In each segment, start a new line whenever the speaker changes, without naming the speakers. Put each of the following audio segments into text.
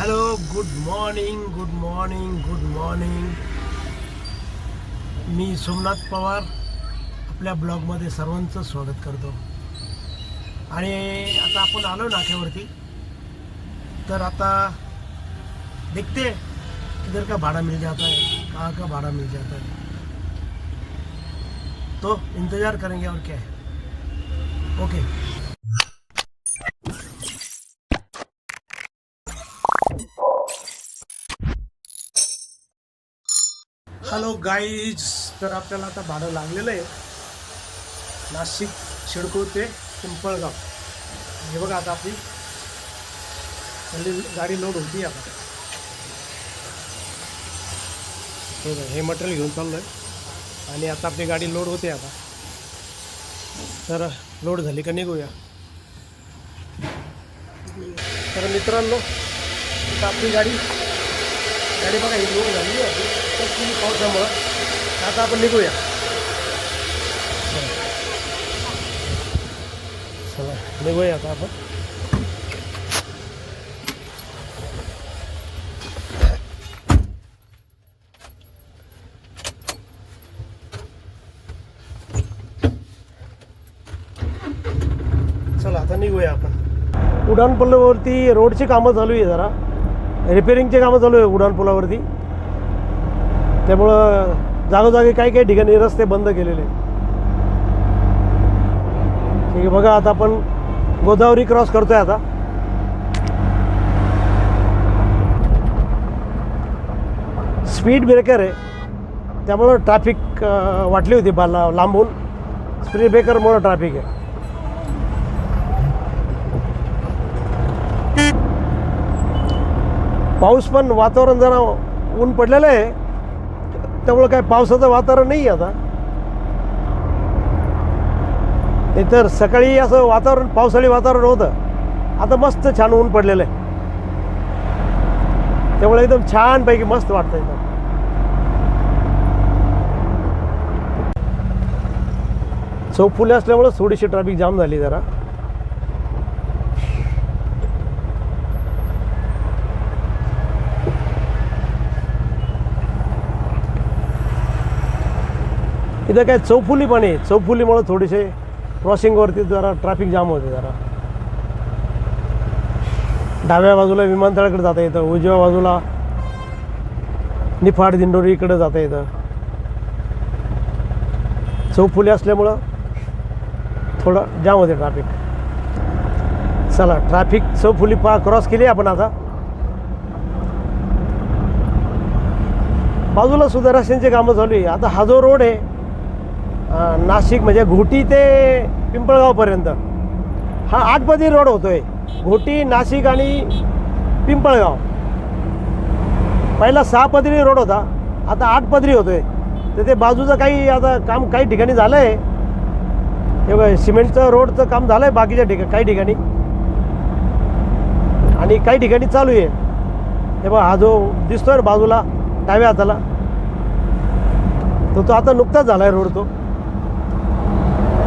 Hello good morning good morning good morning मी सोमनाथ पवार आपल्या ब्लॉगमध्ये सर्वांचं स्वागत करतो. आणि आता आपण आलो नाक्यावरती. तर आता देखते किधर का भाड़ा मिल जाता है कहाँ का भाड़ा मिल जाता है तो इंतज़ार करेंगे और क्या है. ओके हॅलो गाईज तर आपल्याला आता भाडं आहे. नाशिक शिडको ते पिंपळगाव. हे बघा गाडी लोड होती आता हे हे मटेरियल आहे आणि आता आपली गाडी लोड होते आता. तर लोड झाली का निघूया. तर मित्रांनो आपली गाडी गाडी बघा ही लोड झाली आहे. ती पावसामुळं आता आपण निघूया. चला निघूया आता आपण. चला आता निघूया आपण. उड्डाण पुलावरती रोडची कामं चालू आहे जरा. रिपेरिंगचे कामं चालू आहे उड्डाण पुलावरती. त्यामुळं जागोजागी काही काही ठिकाणी रस्ते बंद केलेले ठीक आहे बघा आता आपण गोदावरी क्रॉस करतोय आता. स्पीड ब्रेकर आहे. त्यामुळं ट्रॅफिक वाटली होती बाला लांबून. स्पीड ब्रेकरमुळं ट्रॅफिक आहे. पाऊस पण वातावरण जरा ऊन पडलेलं आहे. त्यामुळं काय पावसाचं वातावरण नाही आहे आता. नाही तर सकाळी असं वातावरण पावसाळी वातावरण होतं. आता मस्त छान ऊन पडलेलं आहे. त्यामुळे एकदम छानपैकी मस्त वाटतं एकदम. चौफुले असल्यामुळं थोडीशी ट्रॅफिक जाम झाली जरा. इथं काय चौफुली पण आहे. चौफुलीमुळं थोडेसे क्रॉसिंगवरती जरा ट्रॅफिक जाम होते जरा. डाव्या बाजूला विमानतळाकडे जाता येतं. उजव्या बाजूला निफाड दिंडोरी इकडे जाता येतं. चौफुली असल्यामुळं थोडं जाम होते ट्रॅफिक चला ट्रॅफिक चौफुली पा क्रॉस केली आपण आता. बाजूला सुद्धा रस्त्यांची कामं चालू आहे. आता हा जो रोड आहे नाशिक म्हणजे घोटी ते पिंपळगावपर्यंत. हा आठपदी रोड होतोय. घोटी नाशिक आणि पिंपळगाव. पहिला सहा पदरी रोड होता. आता आठ पदरी होतोय. तर ते बाजूचं काही आता काम काही ठिकाणी झालं आहे हे बघ सिमेंटचं रोडचं काम झालं आहे बाकीच्या ठिकाणी काही ठिकाणी. आणि काही ठिकाणी चालू आहे. हे बघ हा जो दिसतोय ना बाजूला डाव्या हाताला. तो तो आता नुकताच झाला आहे रोड तो.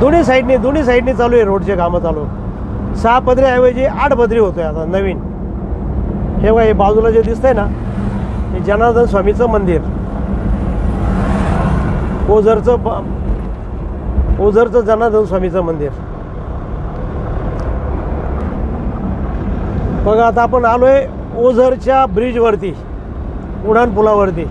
दोन्ही साईडने दोन्ही साईडने चालू आहे रोडचे कामं चालू. सहा पदरीऐवजी आठ पदरी होतोय आता नवीन. हे बघा हे बाजूला जे दिसतंय ना हे जनार्दन स्वामीचं मंदिर. ओझरचं ओझरचं जनार्दन स्वामीचं मंदिर. बघा आता आपण आलोय ओझरच्या ब्रिजवरती उड्डाण पुलावरती.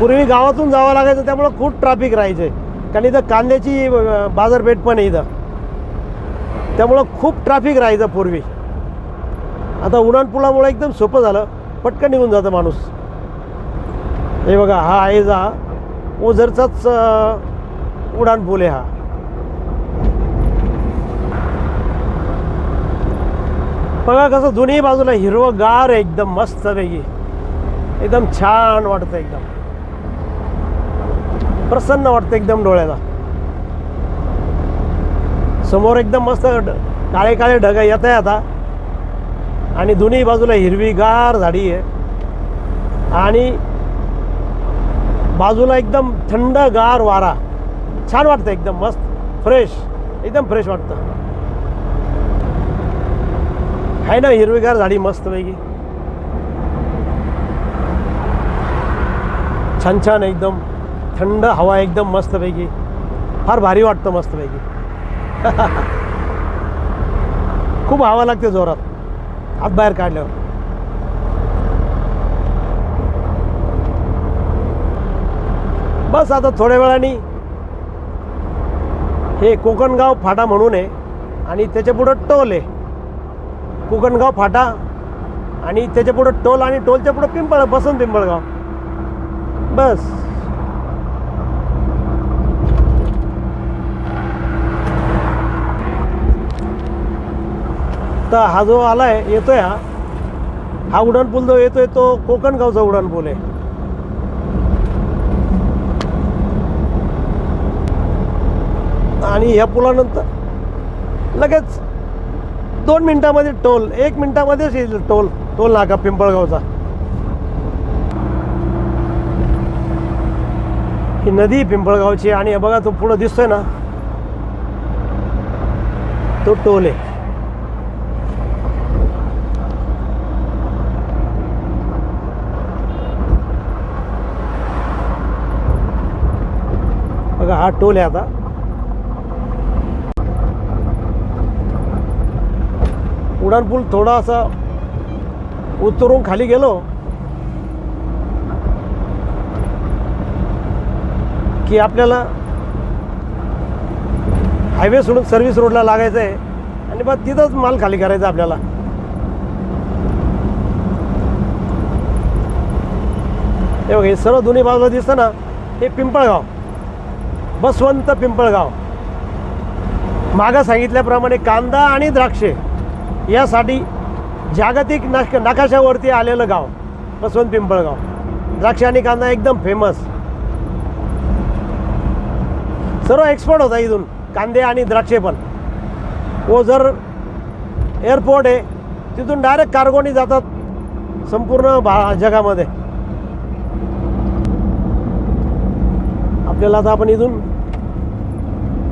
पूर्वी गावातून जावं लागायचं त्यामुळं खूप ट्रॅफिक राहायचं आहे कारण इथं कांद्याची बाजारपेठ पण आहे इथं. त्यामुळं खूप ट्रॅफिक राहायचं पूर्वी. आता उडाणपुलामुळं एकदम सोपं झालं. पटकन निघून जातं माणूस. हे बघा हा आहे जा. ओझरचाच अं, आहे हा. बघा कसं दोन्ही बाजूला हिरवंगार आहे एकदम मस्त पैकी एकदम छान वाटतं एकदम. प्रसन्न वाटतं एकदम डोळ्याला. समोर एकदम मस्त काळे काळे ढग येत आहे आता. आणि दोन्ही बाजूला हिरवीगार झाडी आहे. आणि बाजूला एकदम थंडगार वारा. छान वाटतं एकदम मस्त फ्रेश एकदम फ्रेश वाटतं. आहे ना हिरवीगार झाडी मस्तपैकी. छान छान एकदम. थंड हवा एकदम मस्तपैकी. फार भारी वाटतं मस्तपैकी. खूप हवा लागते जोरात. हात बाहेर काढल्यावर. बस आता थोड्या वेळाने हे कोकणगाव फाटा म्हणून आहे आणि त्याच्या पुढं टोल आहे. कोकणगाव फाटा आणि त्याच्या पुढं टोल आणि टोलच्या पुढं पिंपळ बसन पिंपळगाव. बस. तर हा जो आला आहे येतो आहे हा. हा उड्डाणपूल जो येतोय तो कोकणगावचा उड्डाणपूल आहे. आणि ह्या पुलानंतर लगेच दोन मिनिटामध्ये टोल एक मिनिटामध्येच येईल टोल टोल नाका पिंपळगावचा. ही नदी पिंपळगावची आणि हे बघा तो पुढं दिसतोय ना? तो टोल आहे. बघा हा टोल आहे आता. उड्डाणपूल थोडासा उतरून खाली गेलो. की आपल्याला हायवे सोडून सर्व्हिस रोडला लागायचं आहे आणि मग तिथंच माल खाली करायचा आपल्याला. हे बघा हे सर्व दोन्ही बाजूला दिसतं ना हे पिंपळगाव. बसवंत पिंपळगाव. मागं सांगितल्याप्रमाणे कांदा आणि द्राक्षे यासाठी जागतिक नक नकाशावरती आलेलं गाव बसवंत पिंपळगाव. द्राक्ष आणि कांदा एकदम फेमस सर्व एक्सपोर्ट होता इथून कांदे आणि द्राक्षे पण. जर एअरपोर्ट आहे तिथून डायरेक्ट कार्गोनी जातात संपूर्ण भा जगामध्ये. आपल्याला आता आपण इथून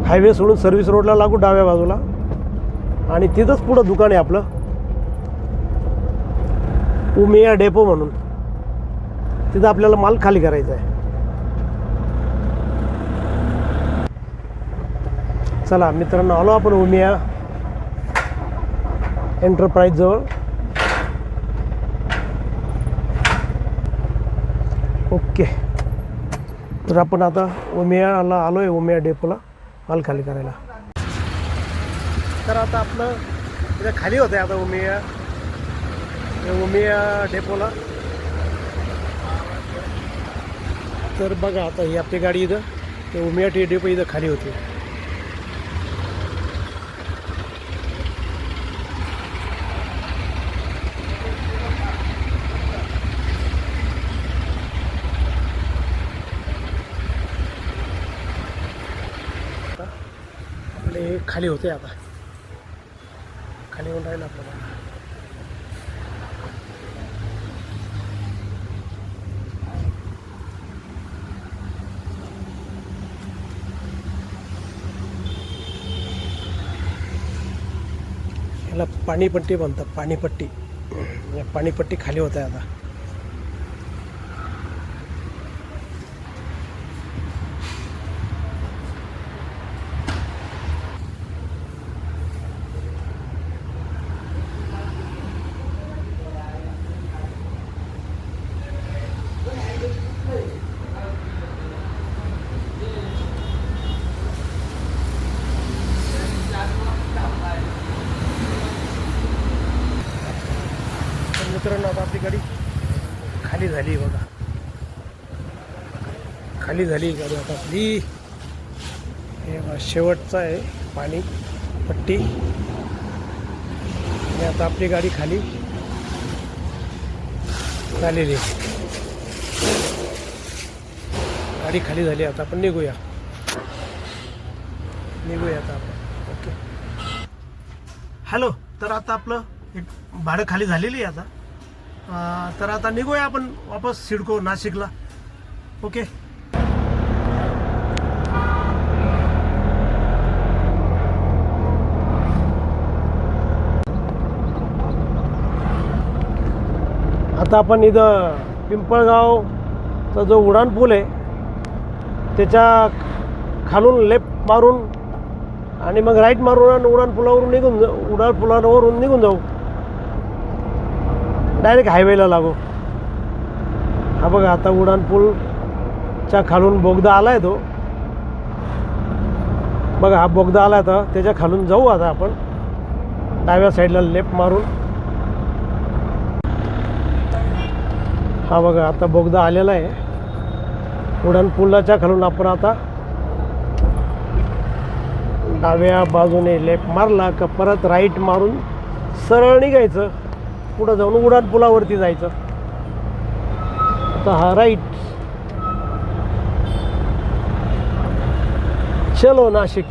हायवे सोडून सर्व्हिस रोडला लागू डाव्या बाजूला. आणि तिथंच पुढं दुकान आहे आपलं. उमिया डेपो म्हणून. तिथं आपल्याला माल खाली करायचा आहे. चला मित्रांनो आलो आपण उमिया एंटरप्राईज जवळ. ओके. तर आपण आता उमियाला आलो आहे उमिया डेपोला. माल खाली करायला. तर आता आपलं इथं खाली होतं आता उमिया. उमिया डेपोला. तर बघा आता ही आपली गाडी इथं ते उमिया टी डेपो इथं खाली होती आपले खाली होते आता. खाली होऊन राहील आपल्याला याला पाणीपट्टी म्हणतात पाणीपट्टी. पाणीपट्टी खाली होत आहे आता. मित्रांनो आता आपली गाडी खाली झाली बघा. खाली झाली गाडी आता आपली. हे शेवटचा आहे पाणी पट्टी. आणि आता आपली गाडी खाली झालेली आहे. गाडी खाली झाली आता आपण निघूया. निघूया आता आपण. ओके. हॅलो तर आता आपलं एक भाडं खाली झालेली आहे आता. तर आता निघूया आपण वापस सिडको नाशिकला. ओके? आता आपण इथं पिंपळगाव तर जो उडाणपूल आहे त्याच्या खालून लेफ्ट मारून आणि मग राईट मारून आणि उडान पुलावरून निघून जाऊ उडाण पुलावरून निघून जाऊ. डायरेक्ट हायवेला लागू. हा बघा आता उडान पूलच्या खालून बोगदा आला आहे तो. बघा हा बोगदा आला तर त्याच्या खालून जाऊ आता आपण. डाव्या साईडला लेफ्ट मारून. हा बघा आता बोगदा आलेला आहे. उडान पुलाच्या खालून आपण आता डाव्या बाजूने लेफ्ट मारला का परत राईट मारून सरळ निघायचं. पुढं जाऊन उडान पुलावरती जायचं. आता हा राईट चलो नाशिक.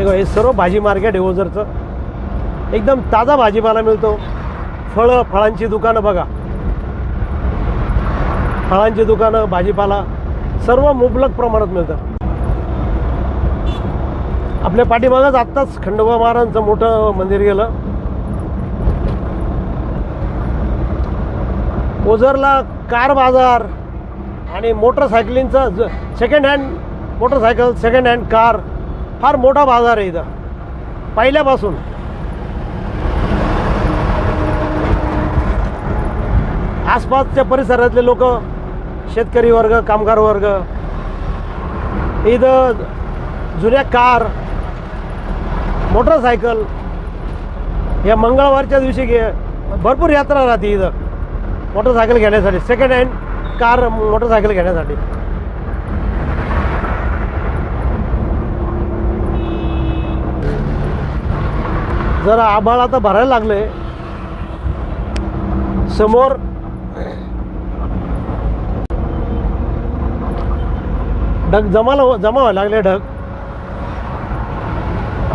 हे हे सर्व भाजी मार्केट आहे ओझरचं एकदम ताजा भाजीपाला मिळतो. फळं फळांची दुकानं बघा. फळांची दुकानं भाजीपाला सर्व मुबलक प्रमाणात मिळतं. आपल्या पाठीमागच आत्ताच खंडोबा महाराजांचं मोठं मंदिर गेलं. ओझरला कार बाजार आणि मोटरसायकलींचा second hand motorcycle second hand car फार मोठा बाजार आहे इथं. पहिल्यापासून. आसपासच्या परिसरातले लोक शेतकरी वर्ग कामगार वर्ग इथं जुन्या कार मोटरसायकल या मंगळवारच्या दिवशी घे भरपूर यात्रा राहते इथं. मोटरसायकल घेण्यासाठी सेकंड हँड कार मोटरसायकल घेण्यासाठी. जरा आभाळ आता भरायला लागले. समोर ढग जमाला जमा व्हायला लागले ढग.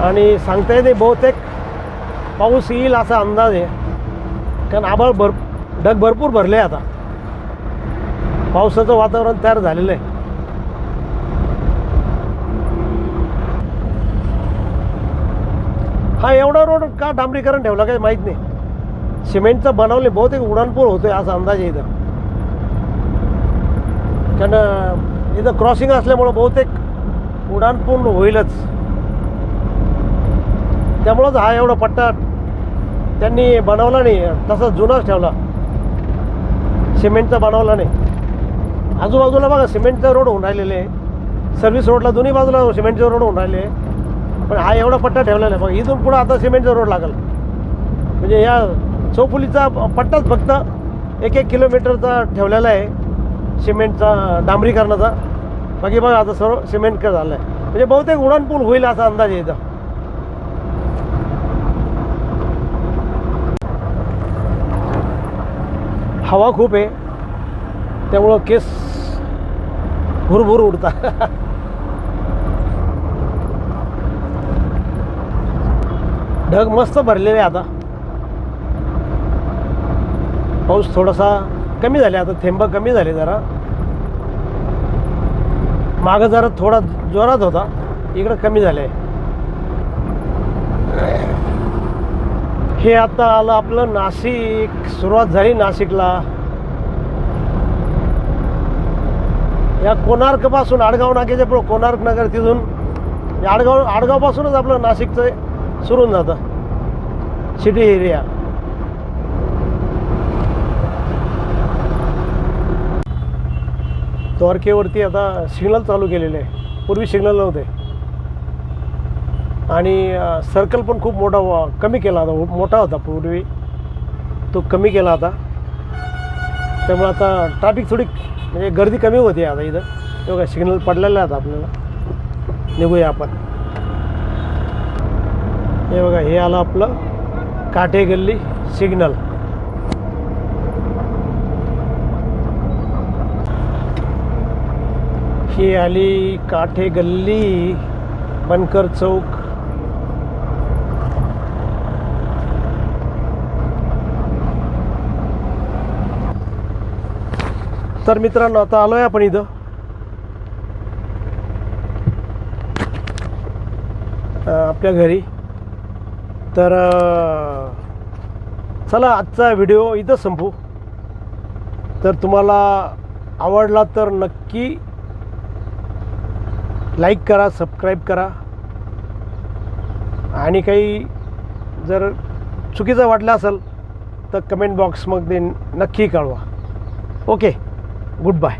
आणि सांगता येते बहुतेक पाऊस येईल असा अंदाज आहे. कारण आभाळ भर ढग भरपूर भरले आता. पावसाचं वातावरण तयार झालेलं आहे. हा एवढा रोड का डांबरीकरण ठेवला काही माहीत नाही. सिमेंटचं बनवले बहुतेक उडाणपूर होतोय असा अंदाज आहे इथं. कारण इथं क्रॉसिंग असल्यामुळं बहुतेक उडाणपूर्ण होईलच. त्यामुळंच हा एवढा पट्टा त्यांनी बनवला नाही तसा जुनाच ठेवला. सिमेंटचा बनवला नाही. आजूबाजूला बघा सिमेंटचा रोड होऊन राहिलेले. आहे सर्व्हिस रोडला दोन्ही बाजूला सिमेंटचे रोड होऊन राहिले. आहे पण हा एवढा पट्टा ठेवलेला आहे. मग इथून पुढं आता सिमेंटचा रोड लागेल. म्हणजे या चौफुलीचा पट्टाच फक्त एक एक किलोमीटरचा ठेवलेला आहे. सिमेंटचा डांबरीकरणाचा. बाकी बघा आता सर्व सिमेंट का झालं आहे म्हणजे बहुतेक उडाणपूल होईल असा अंदाज आहे इथं. हवा खूप आहे. त्यामुळं केस भुरभुर उडतात. ढग मस्त भरलेले आता. पाऊस थोडासा कमी झाले आता थेंब कमी झाले जरा. मागं जरा थोडा जोरात होता इकडं कमी झाले हे आता आलं आपलं नाशिक सुरुवात झाली नाशिकला. या कोणार्कपासून आडगाव नाक्याच्या पुढं कोणार्क नगर तिथून या आडगाव आडगावपासूनच आपलं नाशिकचं सुरू होऊन जातं. सिटी एरिया द्वारकेवरती आता सिग्नल चालू केलेले आहे. पूर्वी सिग्नल नव्हते. आणि सर्कल पण खूप मोठा कमी केला होता. मोठा होता पूर्वी. तो कमी केला आता त्यामुळे आता ट्रॅफिक थोडी म्हणजे गर्दी कमी होती आता इथं. ते बघा सिग्नल पडलेला आहे आता आपल्याला. निघूया आपण. हे बघा हे आलं आपलं. काटे गल्ली सिग्नल ही आली काठे गल्ली बनकर चौक तर मित्रांनो आता आलोय आपण इथं आपल्या घरी तर चला आजचा व्हिडिओ इथं संपू. तर तुम्हाला आवडला तर नक्की लाईक करा सबस्क्राईब करा. आणि काही जर चुकीचं वाटलं असेल तर कमेंट बॉक्समध्ये नक्की कळवा. Okay goodbye.